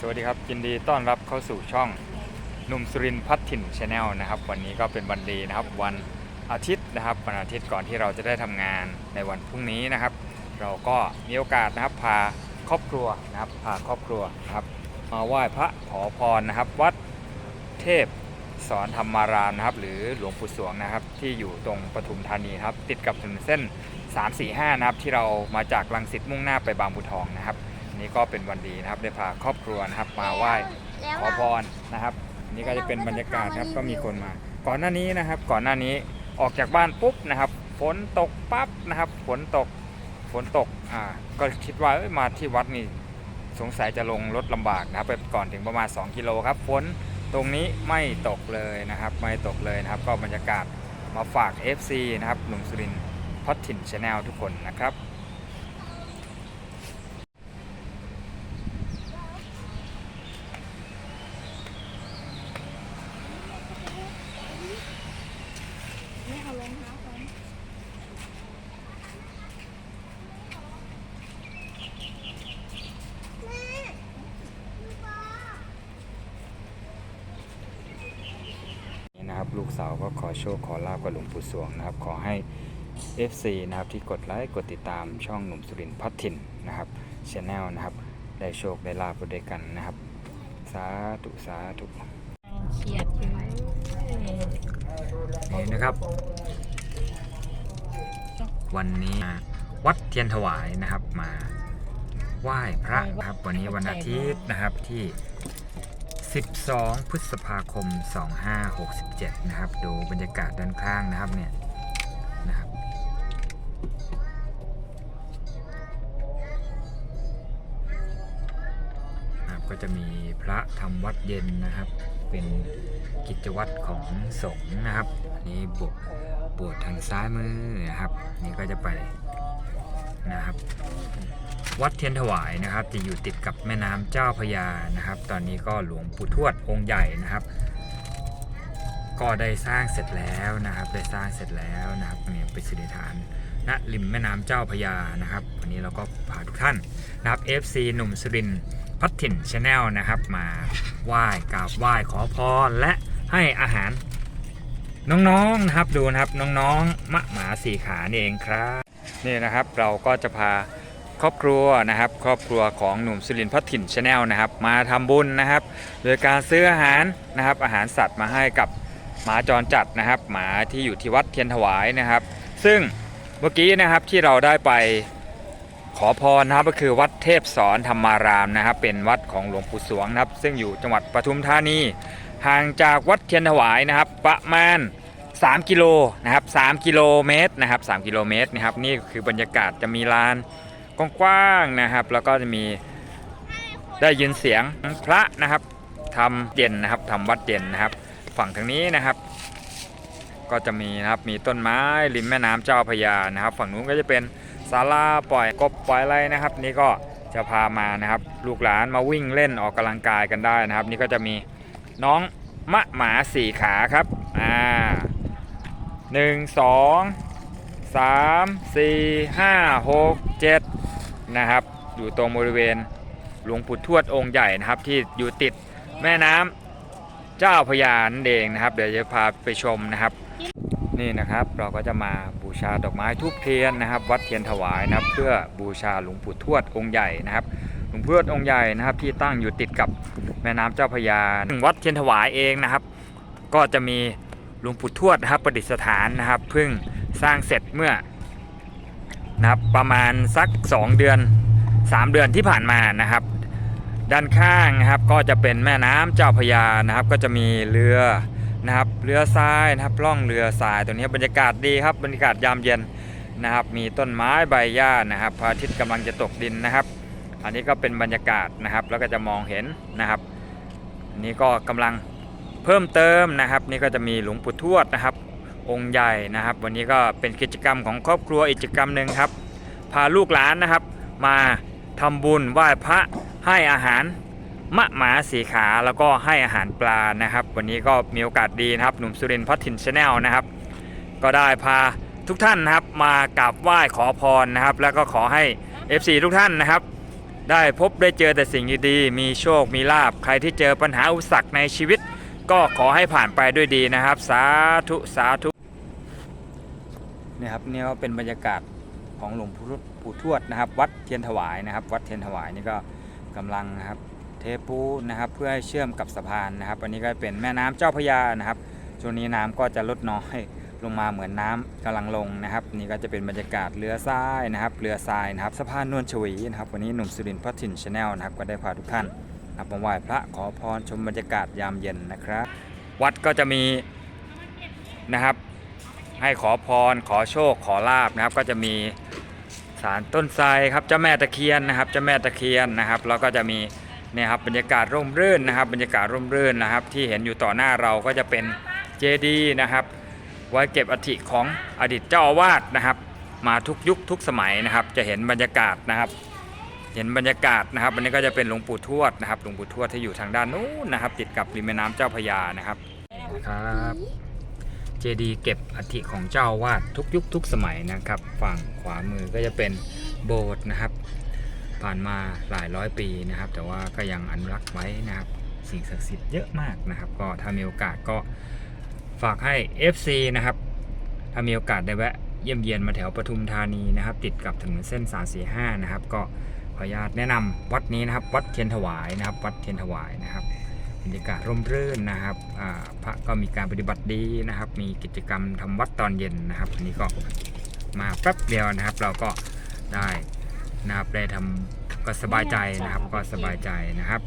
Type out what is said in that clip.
สวัสดีครับยินดีต้อนรับเข้าสู่ช่องหนุ่มสุรินทร์พัฒถิ่นชาแนลนะครับ วันนี้ก็เป็นวันดีนะครับ วันอาทิตย์นะครับวันอาทิตย์ก่อนที่เราจะได้ทำงานในวันพรุ่งนี้นะครับ เราก็มีโอกาสนะครับพาครอบครัวนะครับพาครอบครัวนะครับมาไหว้พระขอพรนะครับ วัดเทพสอนธรรมารามนะครับ หรือหลวงปู่สวงนะครับ ที่อยู่ตรงปทุมธานีครับ ติดกับถนนเส้น 345 นะครับที่เรามาจากลังสิตมุ่งหน้าไปบางบัวทองนะครับ นี่ก็เป็นวันดีนะครับ ได้พาครอบครัวนะครับ มาไหว้ขอพรนะครับ นี่ก็จะเป็นบรรยากาศนะครับก็มีคนมา ก่อนหน้านี้นะครับ ก่อนหน้านี้ออกจากบ้านปุ๊บนะครับ ฝนตกปั๊บนะครับ ฝนตกฝนตกอ่าก็คิดว่าเอ้ยมาที่วัดนี่สงสัยจะลงรถลำบากนะครับไปก่อนถึงประมาณ 2 กิโลครับฝนตรงนี้ไม่ตกเลยนะครับ ไม่ตกเลยนะครับ ก็บรรยากาศมาฝาก FC นะครับหนุ่มสุรินทร์พอดถิ่นชาแนลทุกคนนะครับ ไม่เอารองเท้าก่อน นี่นะครับลู กสาวก็ขอโชคขอลาบกับหลวงปู่สวงนะครับ ขอให้ FC นะครับที่กดไลค์กดติดตามช่องหนุ่มสุรินทร์พัฒถิ่นนะครับชแนลนะครับ ได้โชคได้ลาบไปด้วยกันนะครับ สาธุสาธุเขียดอยู่นี่นะครับ วันนี้วัดเทียนถวายนะครับมาไหว้พระครับวันนี้วันอาทิตย์นะครับที่ 12 พฤษภาคม 2567 นะครับ ดูบรรยากาศด้านข้างนะครับเนี่ยนะครับนะครับ ก็จะมีพระทำวัดเย็นนะครับ เป็นกิจวัตรของสงฆ์นะครับ อันนี้บวชบวชทางซ้ายมือนะครับ นี่ก็จะไป นะครับ วัดเทียนถวายนะครับจะอยู่ติดกับแม่น้ำเจ้าพยานะครับ ตอนนี้ก็หลวงปู่ทวดองค์ใหญ่นะครับ ก็ได้สร้างเสร็จแล้วนะครับได้สร้างเสร็จแล้วนะครับเนี่ยเป็นสิริฐานณริมแม่น้ำเจ้าพยานะครับ วันนี้เราก็พาทุกท่านนะครับ FC หนุ่มสุรินพัฒถิ่นชาแนลนะครับ มาไหว้กราบไหว้ขอพรและให้อาหารน้องๆนะครับดูนะครับน้องๆมะหมาสี่ขานี่เองครับ นี่นะครับเราก็จะพาครอบครัวนะครับ ครอบครัวของหนุ่มสุรินทร์พัฒถิ่นชาแนลนะครับ มาทำบุญนะครับ โดยการซื้ออาหารนะครับ อาหารสัตว์มาให้กับหมาจรจัดนะครับ หมาที่อยู่ที่วัดเทียนถวายนะครับ ซึ่งเมื่อกี้นะครับที่เราได้ไปขอพรนะครับก็คือวัดเทพสอนธรรมารามนะครับ เป็นวัดของหลวงปู่สวงนะครับ ซึ่งอยู่จังหวัดปทุมธานีห่างจากวัดเทียนถวายนะครับ ประมาณ 3 กิโลนะครับ3กิโลเมตรนะครับ3กิโลเมตรนะครับนี่คือบรรยากาศจะมีลานกว้างๆนะครับ แล้วก็จะมีได้ยินเสียงพระนะครับทำเย็นนะครับทำวัดเย็นนะครับ ฝั่งทางนี้นะครับ ก็จะมีนะครับมีต้นไม้ริมแม่น้ำเจ้าพยานะครับ ฝั่งนู้นก็จะเป็นศาลาปล่อยกบปล่อยอะไรนะครับ นี่ก็จะพามานะครับ ลูกหลานมาวิ่งเล่นออกกำลังกายกันได้นะครับ นี่ก็จะมีน้องมะหมาสี่ขาครับอ่า หนึ่งสองสามสี่ห้าหกเจ็ดนะครับ อยู่ตรงบริเวณหลวงปู่ทวดองค์ใหญ่นะครับ ที่อยู่ติดแม่น้ำเจ้าพระยานั่นเองนะครับ เดี๋ยวจะพาไปชมนะครับ นี่นะครับเราก็จะมาบูชาดอกไม้ทูบเทียนนะครับ วัดเทียนถวายนะครับ เพื่อบูชาหลวงปู่ทวดองค์ใหญ่นะครับหลวงปู่ทวดองค์ใหญ่นะครับที่ตั้งอยู่ติดกับแม่น้ำเจ้าพระยาวัดเทียนถวายเองนะครับ ก็จะมี หลวงปู่ทวดนะครับประดิษฐานนะครับเพิ่งสร้างเสร็จเมื่อนะครับประมาณสัก 2 เดือน 3 เดือนที่ผ่านมานะครับ ด้านข้างนะครับก็จะเป็นแม่น้ำเจ้าพยานะครับ ก็จะมีเรือนะครับเรือทรายนะครับล่องเรือทรายตัวนี้บรรยากาศดีครับบรรยากาศยามเย็นนะครับ มีต้นไม้ใบหญ้านะครับพระอาทิตย์กำลังจะตกดินนะครับ อันนี้ก็เป็นบรรยากาศนะครับ แล้วก็จะมองเห็นนะครับ อันนี้ก็กำลัง เพิ่มเติมนะครับ นี่ก็จะมีหลวงปู่ทวดนะครับ องค์ใหญ่นะครับ วันนี้ก็เป็นกิจกรรมของครอบครัวอีกกิจกรรมหนึ่งครับ พาลูกหลานนะครับ มาทำบุญไหว้พระให้อาหารมะหมาสีขาแล้วก็ให้อาหารปลานะครับ วันนี้ก็มีโอกาสดีนะครับ หนุ่มสุรินทร์พัฒถิ่นชาแนลนะครับ ก็ได้พาทุกท่านนะครับมากราบไหว้ขอพรนะครับ แล้วก็ขอให้ FC ทุกท่านนะครับ ได้พบได้เจอแต่สิ่งดีๆมีโชคมีลาบใครที่เจอปัญหาอุปสรรคในชีวิต ก็ขอให้ผ่านไปด้วยดีนะครับ สาธุสาธุนี่ครับนี่ก็เป็นบรรยากาศของหลวงปู่ทวดนะครับ วัดเทียนถวายนะครับ วัดเทียนถวายนี่ก็กำลังนะครับ เทปูนะครับเพื่อให้เชื่อมกับสะพานนะครับอันนี้ก็เป็นแม่น้ำเจ้าพยานะครับช่วงนี้น้ำก็จะลดน้อยลงมาเหมือนน้ำกำลังลงนะครับ นี่ก็จะเป็นบรรยากาศเรือทรายนะครับ เรือทรายนะครับสะพานนวลชวีนะครับวันนี้หนุ่มสุรินทร์พัทินชาแนลนะครับก็ได้พาทุกท่าน นะครับมาไหว้พระขอพรชมบรรยากาศยามเย็นนะครับ วัดก็จะมีนะครับ ให้ขอพรขอโชคขอลาบนะครับ ก็จะมีสารต้นไทรครับเจ้าแม่ตะเคียนนะครับเจ้าแม่ตะเคียนนะครับแล้วก็จะมีเนี่ยครับบรรยากาศร่มรื่นนะครับ บรรยากาศร่มรื่นนะครับ ที่เห็นอยู่ต่อหน้าเราก็จะเป็นเจดีย์นะครับ ไว้เก็บอัฐิของอดีตเจ้าอาวาสนะครับ มาทุกยุคทุกสมัยนะครับ จะเห็นบรรยากาศนะครับ เห็นบรรยากาศนะครับอันนี้ก็จะเป็นหลวงปู่ทวดนะครับหลวงปู่ทวดที่อยู่ทางด้านนู้นนะครับ ติดกับริมแม่น้ำเจ้าพระยานะครับครับเจดีย์เก็บอัฐิของเจ้าอาวาสทุกยุคทุกสมัยนะครับ ฝั่งขวามือก็จะเป็นโบสถ์นะครับ ผ่านมาหลายร้อยปีนะครับ แต่ว่าก็ยังอนุรักษ์ไว้นะครับ สิ่งศักดิ์สิทธิ์เยอะมากนะครับ ก็ถ้ามีโอกาสก็ฝากให้ FC นะครับถ้ามีโอกาสได้แวะเยี่ยมเยียนมาแถวปทุมธานีนะครับ ติดกับถนนเส้น345นะครับก็ ขออนุญาตแนะนำวัดนี้นะครับ วัดเทียนถวายนะครับ วัดเทียนถวายนะครับบรรยากาศร่มรื่นนะครับพระก็มีการปฏิบัติดีนะครับ มีกิจกรรมทำวัดตอนเย็นนะครับอันนี้ก็มาแป๊บเดียวนะครับ เราก็ได้นะครับได้ทำก็สบายใจนะครับ ก็สบายใจนะครับ